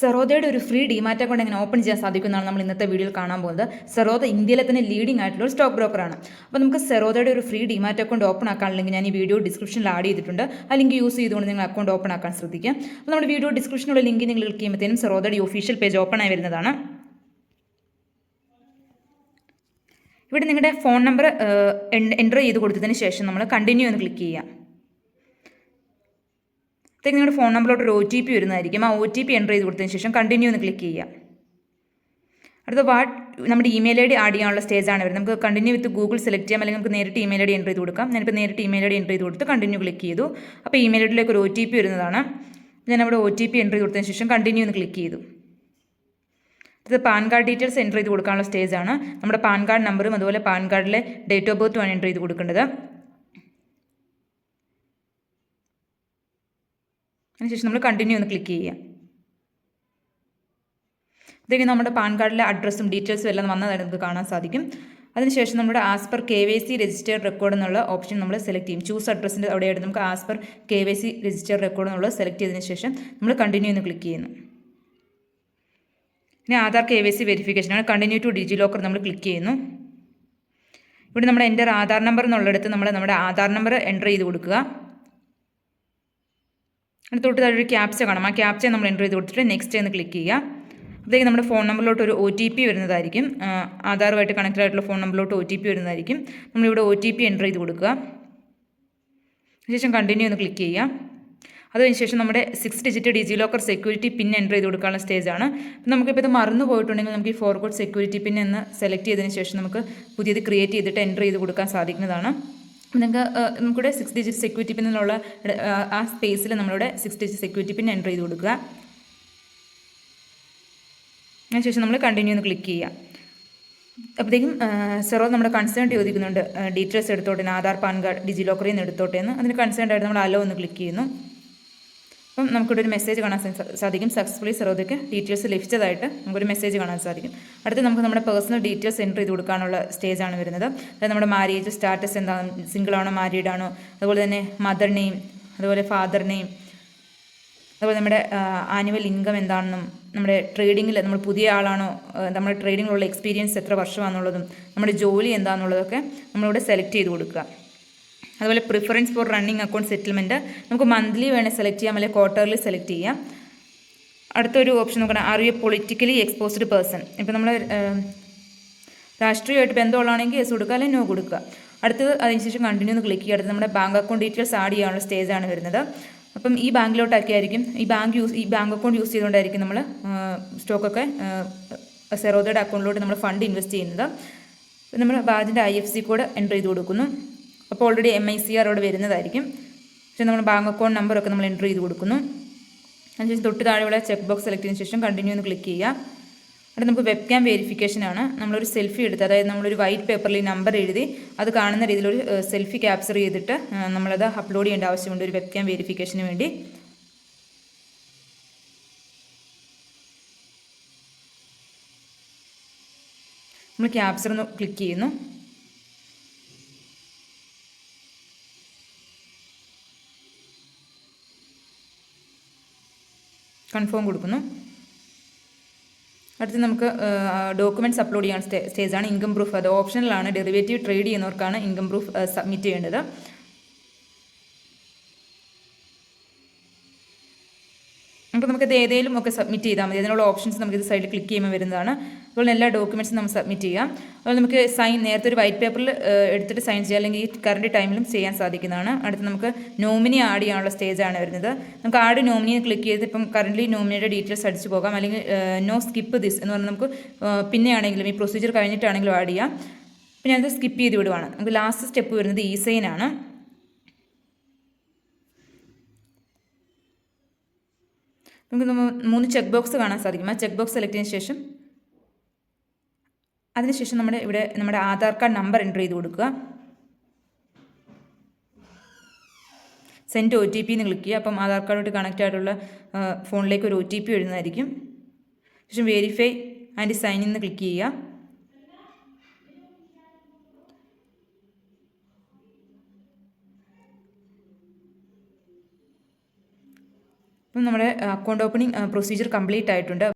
സെറോദയുടെ ഒരു free demat account എങ്ങനെ open ചെയ്യാൻ സാധിക്കുന്നതാണ് നമ്മൾ ഇന്നത്തെ വീഡിയോയിൽ കാണാൻ പോകുന്നത്. സെറോദ ഇന്ത്യയിലെ തന്നെ ലീഡിംഗ് ആയിട്ടുള്ള ഒരു സ്റ്റോക്ക് ബ്രോക്കറാണ് അപ്പോൾ നമുക്ക് സെറോദയുടെ ഒരു ഫ്രീ ഡിമാറ്റ് അക്കൗണ്ട് ഓപ്പൺ ആക്കാനുള്ള ഞാൻ ഈ വീഡിയോ ഡിസ്ക്രിപ്ഷനിൽ ആഡ് ചെയ്തിട്ടുണ്ട്. ആ ലിങ്ക് യൂസ് ചെയ്തുകൊണ്ട് നിങ്ങൾ അക്കൗണ്ട് ഓപ്പൺ ആക്കാൻ ശ്രദ്ധിക്കുക. അപ്പോൾ നമ്മുടെ വീഡിയോ ഡിസ്ക്രിപ്ഷനുള്ള ലിങ്ക് നിങ്ങൾ ക്ലിക്ക് ചെയ്യുമ്പോഴത്തേനും സെറോദയുടെ ഒഫീഷ്യൽ പേജ് ഓപ്പൺ ആയി വരുന്നതാണ്. ഇവിടെ നിങ്ങളുടെ ഫോൺ നമ്പർ എന്റർ ചെയ്ത് കൊടുത്തതിന് ശേഷം നമ്മൾ കണ്ടിന്യൂ എന്ന് ക്ലിക്ക് ചെയ്യാം അപ്പോഴത്തേക്ക് നിങ്ങളുടെ ഫോൺ നമ്പറിലോട്ട് ഒരു ഒ ടി പി വരുന്നതായിരിക്കും. ആ ഒ ടി പി എന്റർ ചെയ്ത് കൊടുത്തതിന് ശേഷം കണ്ടിന്യൂ എന്ന് ക്ലിക്ക് ചെയ്യാം അടുത്ത വാട്ട് നമ്മുടെ ഇമെയിൽ ഐ ഡി ആഡ് ചെയ്യാനുള്ള സ്റ്റേജാണ് വരുന്നത്. നമുക്ക് കണ്ടിന്യൂ വിത്ത് ഗൂഗിൾ സെലക്ട് ചെയ്യാം അല്ലെങ്കിൽ നമുക്ക് നേരിട്ട് ഇമെയിൽ ഐ ഡി എന്റർ ചെയ്ത് കൊടുക്കാം. ഞാനിപ്പോൾ നേരിട്ട് ഇമെയിൽ ഐ ഡി എന്റർ ചെയ്ത് കൊടുത്ത് കണ്ടിന്യൂ ക്ലിക്ക് ചെയ്തു. അപ്പോൾ ഇമെയിൽ ഐ ഒരു ഒ ടി പി വരുന്നതാണ്. ഞാൻ അവിടെ ഒ ടി പി എന്റർ ചെയ്ത് കൊടുത്തതിന് ശേഷം കണ്ടിന്യൂ എന്ന് ക്ലിക്ക് ചെയ്തു. ഇത് പാൻ കാർഡ് ഡീറ്റെയിൽസ് എന്റർ ചെയ്ത് കൊടുക്കാനുള്ള സ്റ്റേജാണ് നമ്മുടെ പാൻ കാർഡ് നമ്പറും അതുപോലെ പാൻ കാർഡിലെ ഡേറ്റ് ഓഫ് ബർത്തുമാണ് എന്റർ ചെയ്ത് കൊടുക്കേണ്ടത്. അതിനുശേഷം നമ്മൾ കണ്ടിന്യൂ ഒന്ന് ക്ലിക്ക് ചെയ്യാം ഇതൊക്കെ നമ്മുടെ പാൻ കാർഡിലെ അഡ്രസ്സും ഡീറ്റെയിൽസും എല്ലാം വന്നതായിട്ട് നമുക്ക് കാണാൻ സാധിക്കും. അതിനുശേഷം നമ്മുടെ as per K Y C registered record എന്നുള്ള ഓപ്ഷൻ നമ്മൾ സെലക്ട് ചെയ്യും. ചൂസ് അഡ്രസ്സിന്റെ അവിടെയായിട്ട് നമുക്ക് as per K Y C registered record എന്നുള്ളത് സെലക്ട് ചെയ്തതിന് ശേഷം നമ്മൾ കണ്ടിന്യൂ എന്ന് ക്ലിക്ക് ചെയ്യുന്നു. ഇനി ആധാർ കെ വൈ സി വെരിഫിക്കേഷനാണ് കണ്ടിന്യൂ ടു ഡിജി ലോക്കർ നമ്മൾ ക്ലിക്ക് ചെയ്യുന്നു. ഇവിടെ നമ്മുടെ എന്റെ ആധാർ നമ്പർ എന്നുള്ളിടത്ത് നമ്മൾ നമ്മുടെ ആധാർ നമ്പർ എന്റർ ചെയ്ത് കൊടുക്കുക. അതിന് തൊട്ട് താഴെ ഒരു ക്യാപ്ച കാണാം. ആ ക്യാപ്ച നമ്മൾ എന്റർ ചെയ്ത് കൊടുത്തിട്ട് നെക്സ്റ്റ് എന്ന് ക്ലിക്ക് ചെയ്യുക. അപ്പോഴത്തേക്ക് നമ്മുടെ ഫോൺ നമ്പറിലോട്ട് ഒരു ഒ ടി പി വരുന്നതായിരിക്കും. ആധാറുമായിട്ട് കണക്റ്റഡ് ആയിട്ടുള്ള ഫോൺ നമ്പറിലോട്ട് ഒ ടി പി വരുന്നതായിരിക്കും. നമ്മളിവിടെ ഒ ടി പി എന്റർ ചെയ്ത് കൊടുക്കുക. അതിനുശേഷം കണ്ടിന്യൂ എന്ന് ക്ലിക്ക് ചെയ്യുക. അതിനുശേഷം നമ്മുടെ six digit DigiLocker security pin enter ചെയ്ത് കൊടുക്കാനുള്ള സ്റ്റേജാണ് നമുക്കിപ്പോൾ ഇത് മറന്നു പോയിട്ടുണ്ടെങ്കിൽ നമുക്ക് ഈ ഫോർവേഡ് സെക്യൂരിറ്റി പിൻ എന്ന് സെലക്ട് ചെയ്തതിന് ശേഷം നമുക്ക് പുതിയത് ക്രിയേറ്റ് ചെയ്തിട്ട് എന്റർ ചെയ്ത് കൊടുക്കാൻ സാധിക്കുന്നതാണ്. നിങ്ങൾക്ക് നമുക്കിവിടെ സിക്സ് ഡിജിറ്റ് സെക്യൂരിറ്റി പിൻ എന്നുള്ള ആ സ്പേസിൽ നമ്മളിവിടെ six digit security pin enter ചെയ്ത് കൊടുക്കുക. അതിനുശേഷം നമ്മൾ കണ്ടിന്യൂ എന്ന് ക്ലിക്ക് ചെയ്യുക. അപ്പോഴത്തേക്കും സെറോ നമ്മുടെ കൺസേൺ ചോദിക്കുന്നുണ്ട് ഡീറ്റെയിൽസ് എടുത്തോട്ടെ ആധാർ പാൻ കാർഡ് ഡിജി ലോക്കറിൽ നിന്ന് എടുത്തോട്ടെ എന്ന്. അതിന് കൺസേൺ ആയിട്ട് നമ്മൾ അലോ എന്ന് ക്ലിക്ക് ചെയ്യുന്നു. അപ്പം നമുക്കിവിടെ ഒരു മെസ്സേജ് കാണാൻ സാധിക്കും. സക്സസ്ഫുള്ളി സെറോദയ്ക്ക് ഡീറ്റെയിൽസ് ലഭിച്ചതായിട്ട് നമുക്കൊരു മെസ്സേജ് കാണാൻ സാധിക്കും. അടുത്ത് നമുക്ക് നമ്മുടെ പേഴ്സണൽ ഡീറ്റെയിൽസ് എന്റർ ചെയ്ത് കൊടുക്കാനുള്ള സ്റ്റേജാണ് വരുന്നത്. അതായത് നമ്മുടെ മാരേജ് സ്റ്റാറ്റസ് എന്താണ്? സിംഗിൾ ആണോ മാരീഡ് ആണോ? അതുപോലെ തന്നെ മദർ നെയിം അതുപോലെ ഫാദർ നെയിം അതുപോലെ നമ്മുടെ ആനുവൽ ഇൻകം എന്താണെന്നും നമ്മുടെ ട്രേഡിങ്ങിൽ നമ്മൾ പുതിയ ആളാണോ നമ്മുടെ ട്രേഡിങ്ങിലുള്ള എക്സ്പീരിയൻസ് എത്ര വർഷമാണെന്നുള്ളതും നമ്മുടെ ജോലി എന്താണെന്നുള്ളതൊക്കെ നമ്മളിവിടെ സെലക്ട് ചെയ്ത് കൊടുക്കുക. അതുപോലെ preference for running account settlement നമുക്ക് മന്ത്ലി വേണേൽ സെലക്ട് ചെയ്യാം അല്ലെങ്കിൽ ക്വാർട്ടർലി സെലക്ട് ചെയ്യാം. അടുത്തൊരു ഓപ്ഷൻ നോക്കണം are you politically exposed person ഇപ്പോൾ നമ്മൾ രാഷ്ട്രീയമായിട്ട് ബന്ധമുള്ളതാണെങ്കിൽ എസ് കൊടുക്കുക അല്ലെങ്കിൽ നോ കൊടുക്കുക. അടുത്തത് അതിനുശേഷം കണ്ടിന്യൂ എന്ന് ക്ലിക്ക് ചെയ്യുക. അടുത്ത് നമ്മുടെ ബാങ്ക് അക്കൗണ്ട് ഡീറ്റെയിൽസ് ആഡ് ചെയ്യാനുള്ള സ്റ്റേജാണ് വരുന്നത്. അപ്പം ഈ ബാങ്കിലോട്ടൊക്കെ ആയിരിക്കും. ഈ ബാങ്ക് യൂസ് ഈ ബാങ്ക് അക്കൗണ്ട് യൂസ് ചെയ്തുകൊണ്ടായിരിക്കും നമ്മൾ സ്റ്റോക്കൊക്കെ സെറോദയുടെ അക്കൗണ്ടിലോട്ട് നമ്മൾ ഫണ്ട് ഇൻവെസ്റ്റ് ചെയ്യുന്നത്. നമ്മൾ ബാങ്കിന്റെ I F C code enter ചെയ്ത് കൊടുക്കുന്നു. അപ്പോൾ already M I C R അവിടെ വരുന്നതായിരിക്കും. പക്ഷേ നമ്മൾ ബാങ്ക് അക്കൗണ്ട് നമ്പറൊക്കെ നമ്മൾ എന്റർ ചെയ്ത് കൊടുക്കുന്നു. അതിനുശേഷം തൊട്ട് താഴെയുള്ള ചെക്ക് ബോക്സ് സെലക്ട് ചെയ്തതിന് ശേഷം കണ്ടിന്യൂ എന്ന് ക്ലിക്ക് ചെയ്യുക. അവിടെ നമുക്ക് വെബ് ക്യാം വെരിഫിക്കേഷനാണ് നമ്മളൊരു സെൽഫി എടുത്ത് അതായത് നമ്മളൊരു വൈറ്റ് പേപ്പറിൽ നമ്പർ എഴുതി അത് കാണുന്ന രീതിയിലൊരു സെൽഫി ക്യാപ്ചർ ചെയ്തിട്ട് നമ്മളത് അപ്ലോഡ് ചെയ്യേണ്ട ആവശ്യമുണ്ട് ഒരു വെബ് ക്യാം വെരിഫിക്കേഷന് വേണ്ടി. നമ്മൾ ക്യാപ്ചർ ഒന്ന് ക്ലിക്ക് ചെയ്യുന്നു. കൺഫേം കൊടുക്കുന്നു. അടുത്ത് നമുക്ക് ഡോക്യുമെന്റ്സ് അപ്ലോഡ് ചെയ്യാൻ സ്റ്റേ സ്റ്റേജാണ് ഇൻകം പ്രൂഫ് അത് ഓപ്ഷനിലാണ് ഡെറിവേറ്റീവ് ട്രേഡ് ചെയ്യുന്നവർക്കാണ് ഇൻകം പ്രൂഫ് സബ്മിറ്റ് ചെയ്യേണ്ടത്. അപ്പോൾ നമുക്കത് ഏതെങ്കിലും ഒക്കെ സബ്മിറ്റ് ചെയ്താൽ മതി. അതിനുള്ള ഓപ്ഷൻസ് നമുക്ക് ഇത് സൈഡിൽ ക്ലിക്ക് ചെയ്യുമ്പോൾ വരുന്നതാണ്. അതുപോലെ എല്ലാ ഡോക്യുമെന്റ്സും നമുക്ക് സബ്മിറ്റ് ചെയ്യാം. അതുപോലെ നമുക്ക് സൈൻ നേരത്തെ ഒരു വൈറ്റ് പേപ്പറിൽ എടുത്തിട്ട് സൈൻ ചെയ്യാം. അല്ലെങ്കിൽ ഈ കറണ്ട് ടൈമിലും ചെയ്യാൻ സാധിക്കുന്നതാണ്. അടുത്ത് നമുക്ക് നോമിനി ആഡ് ചെയ്യാനുള്ള സ്റ്റേജാണ് വരുന്നത്. നമുക്ക് ആഡ് നോമിനി ക്ലിക്ക് ചെയ്ത് ഇപ്പം കറന്റ് നോമിനിയുടെ ഡീറ്റെയിൽസ് അടിച്ചു പോകാം. അല്ലെങ്കിൽ നോ സ്കിപ്പ് ദിസ് എന്ന് പറഞ്ഞാൽ നമുക്ക് പിന്നെയാണെങ്കിലും ഈ പ്രൊസീജിയർ കഴിഞ്ഞിട്ടാണെങ്കിലും ആഡ് ചെയ്യാം. അപ്പോൾ ഞാനത് സ്കിപ്പ് ചെയ്ത് വിടുവാണ്. നമുക്ക് ലാസ്റ്റ് സ്റ്റെപ്പ് വരുന്നത് ഇ സൈനാണ് നമുക്ക് മൂന്ന് ചെക്ക് ബോക്സ് കാണാൻ സാധിക്കും. ആ ചെക്ക് ബോക്സ് സെലക്ട് ചെയ്തതിന് ശേഷം അതിനുശേഷം നമ്മുടെ ഇവിടെ നമ്മുടെ ആധാർ കാർഡ് നമ്പർ എന്റർ ചെയ്ത് കൊടുക്കുക. സെൻഡ് ഒ ടി പി എന്ന് ക്ലിക്ക് ചെയ്യുക. അപ്പം ആധാർ കാർഡുമായിട്ട് കണക്റ്റ് ആയിട്ടുള്ള ഫോണിലേക്ക് ഒരു ഒ ടി പി വരുന്നതായിരിക്കും. ശേഷം verify and sign in click ചെയ്യുക. നമ്മുടെ അക്കൗണ്ട് ഓപ്പണിംഗ് പ്രൊസീജിയർ കംപ്ലീറ്റ് ആയിട്ടുണ്ട്.